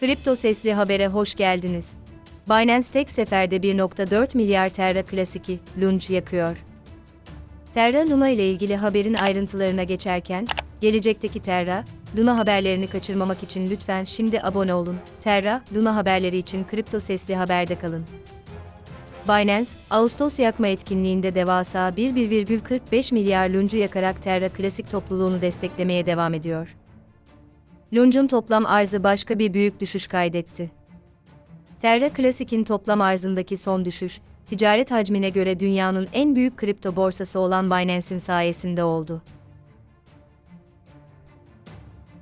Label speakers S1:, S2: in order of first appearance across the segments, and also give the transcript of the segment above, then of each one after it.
S1: Kripto Sesli Haber'e hoş geldiniz. Binance tek seferde 1.4 milyar Terra Classic'i, Lunge yakıyor. Terra Luna ile ilgili haberin ayrıntılarına geçerken, gelecekteki Terra, Luna haberlerini kaçırmamak için lütfen şimdi abone olun. Terra, Luna haberleri için Kripto Sesli Haber'de kalın. Binance, Ağustos yakma etkinliğinde devasa 1,45 milyar luncu yakarak Terra Klasik topluluğunu desteklemeye devam ediyor. Lunge'un toplam arzı başka bir büyük düşüş kaydetti. Terra Classic'in toplam arzındaki son düşüş, ticaret hacmine göre dünyanın en büyük kripto borsası olan Binance'in sayesinde oldu.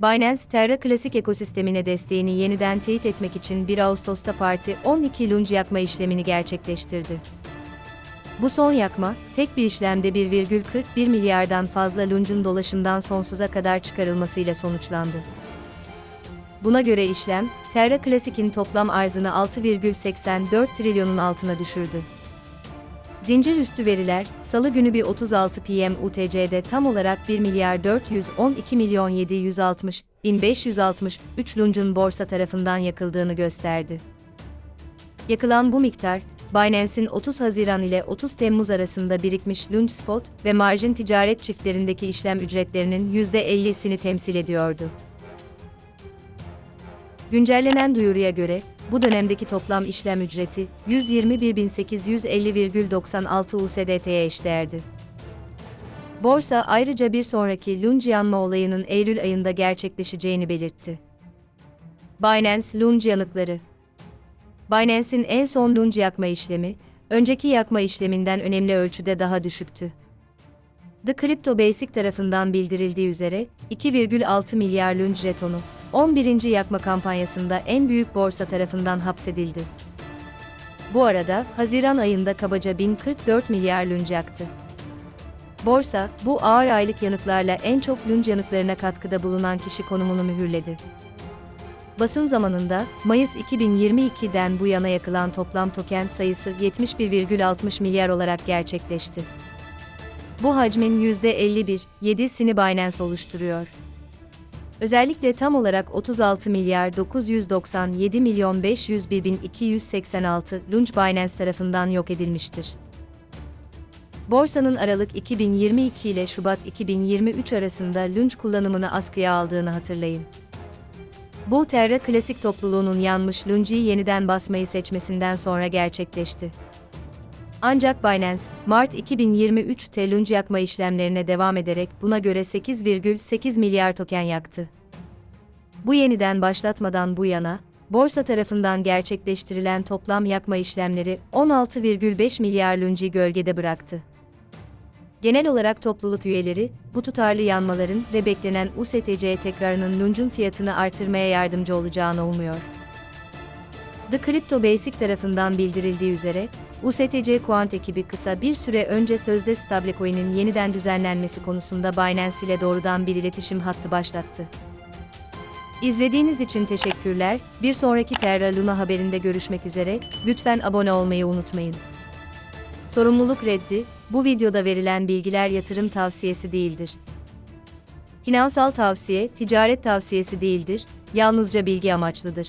S1: Binance, Terra Classic ekosistemine desteğini yeniden teyit etmek için 1 Ağustos'ta Parti 12 Lunge yakma işlemini gerçekleştirdi. Bu son yakma, tek bir işlemde 1,41 milyardan fazla Lunge'un dolaşımdan sonsuza kadar çıkarılmasıyla sonuçlandı. Buna göre işlem, Terra Classic'in toplam arzını 6,84 trilyonun altına düşürdü. Zincir üstü veriler, Salı günü bir 36 PM UTC'de tam olarak 1 milyar 412 milyon 760 bin 563 Lunge'un borsa tarafından yakıldığını gösterdi. Yakılan bu miktar, Binance'in 30 Haziran ile 30 Temmuz arasında birikmiş Lunge Spot ve marjin ticaret çiftlerindeki işlem ücretlerinin %50'sini temsil ediyordu. Güncellenen duyuruya göre, bu dönemdeki toplam işlem ücreti 121.850,96 USDT'ye eşdeğerdi. Borsa ayrıca bir sonraki Lunge yanma olayının Eylül ayında gerçekleşeceğini belirtti. Binance Lunge yanıkları Binance'in en son Lunge yakma işlemi, önceki yakma işleminden önemli ölçüde daha düşüktü. The Crypto Basic tarafından bildirildiği üzere, 2,6 milyar Lunge jetonu, 11. yakma kampanyasında en büyük borsa tarafından hapsedildi. Bu arada, Haziran ayında kabaca 1044 milyar Lunge yaktı. Borsa, bu ağır aylık yanıklarla en çok Lunge yanıklarına katkıda bulunan kişi konumunu mühürledi. Basın zamanında, Mayıs 2022'den bu yana yakılan toplam token sayısı 71,60 milyar olarak gerçekleşti. Bu hacmin %51,7'sini Binance oluşturuyor. Özellikle tam olarak 36 milyar 997 milyon 501 bin 286 Lunge Binance tarafından yok edilmiştir. Borsanın Aralık 2022 ile Şubat 2023 arasında Lunge kullanımını askıya aldığını hatırlayın. Bu Terra Klasik topluluğunun yanmış Lunge'yi yeniden basmayı seçmesinden sonra gerçekleşti. Ancak Binance, Mart 2023'te Lunge yakma işlemlerine devam ederek buna göre 8,8 milyar token yaktı. Bu yeniden başlatmadan bu yana, borsa tarafından gerçekleştirilen toplam yakma işlemleri 16,5 milyar Lunge'yi gölgede bıraktı. Genel olarak topluluk üyeleri, bu tutarlı yanmaların ve beklenen USTC tekrarının Lunge'un fiyatını artırmaya yardımcı olacağını umuyor. The Crypto Basic tarafından bildirildiği üzere, USTC Quant ekibi kısa bir süre önce sözde stablecoin'in yeniden düzenlenmesi konusunda Binance ile doğrudan bir iletişim hattı başlattı. İzlediğiniz için teşekkürler. Bir sonraki Terra Luna haberinde görüşmek üzere. Lütfen abone olmayı unutmayın. Sorumluluk reddi, bu videoda verilen bilgiler yatırım tavsiyesi değildir. Finansal tavsiye, ticaret tavsiyesi değildir, yalnızca bilgi amaçlıdır.